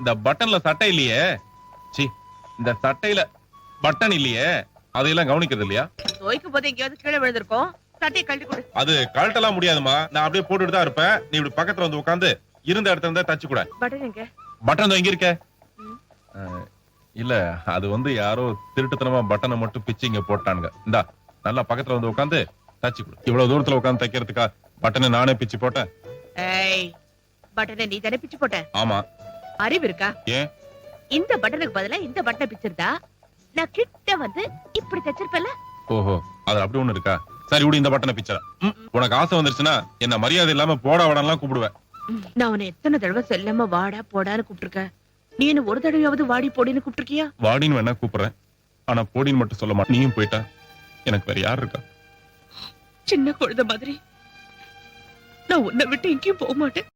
இந்த பட்டன்ல சட்டை இல்லையே? சி இந்த சட்டையில பட்டன் இல்லையே? அதையெல்லாம் கவனிக்கிறது இல்லையா? துவைக்கும் போது எங்கேயாவது கீழே விழுந்திருக்கும். சட்டையை கழட்டி கொடு. அது கழட்டலாம் முடியாதுமா நான் அப்படியே போட்டுட்டு தான் இருப்பேன். நீ இப்படி பக்கத்துல வந்து உட்காந்து இருந்த இடத்துல இருந்தா தச்சு கூட. பட்டன் எங்க? பட்டன் எங்க இருக்க. இல்ல அது வந்து யாரோ திருட்டுத்தனமா பட்டனை மட்டும் பிச்சு இங்க போட்டானுங்க. இந்தா நல்லா பக்கத்துல வந்து உட்காந்து தச்சு கொடு. இவ்வளவு தூரத்துல உட்காந்து தைக்கிறதுக்கா? பட்டனை நானே பிச்சு போட்டேன். பட்டனை நீ தானே பிச்சு போட்ட? ஆமா. அறிவு இருக்கா? இந்த பட்டனுக்கு பதிலா இந்த பட்டனை பிச்சிருந்தா? நான் கிட்ட வந்து இப்படி தச்சிருப்பேன்ல? ஓஹோ அது அப்படி ஒண்ணு இருக்கா? சரி விடு இந்த பட்டனை பிச்சரா உனக்கு ஆசை வந்துருச்சுன்னா என்ன மரியாதை இல்லாம போடா வடலாம் கூப்பிடுவேன். நான் உன்னை எத்தனை தடவை செல்லமா வாடா போடான்னு கூப்பிட்டுருக்க நீ என்ன ஒரு தடவையாவது வாடி போடின்னு கூப்பிட்டுருக்கியா? வாடின்னு வேணா கூப்பிடுறேன். ஆனா போடின்னு மட்டும் சொல்ல மாட்டேன். நீயும் போயிட்டா? எனக்கு வேற யார் இருக்கா? சின்ன குழந்தை மாதிரி. நான் உன்னை விட்டு எங்கேயும் போக மாட்டேன்.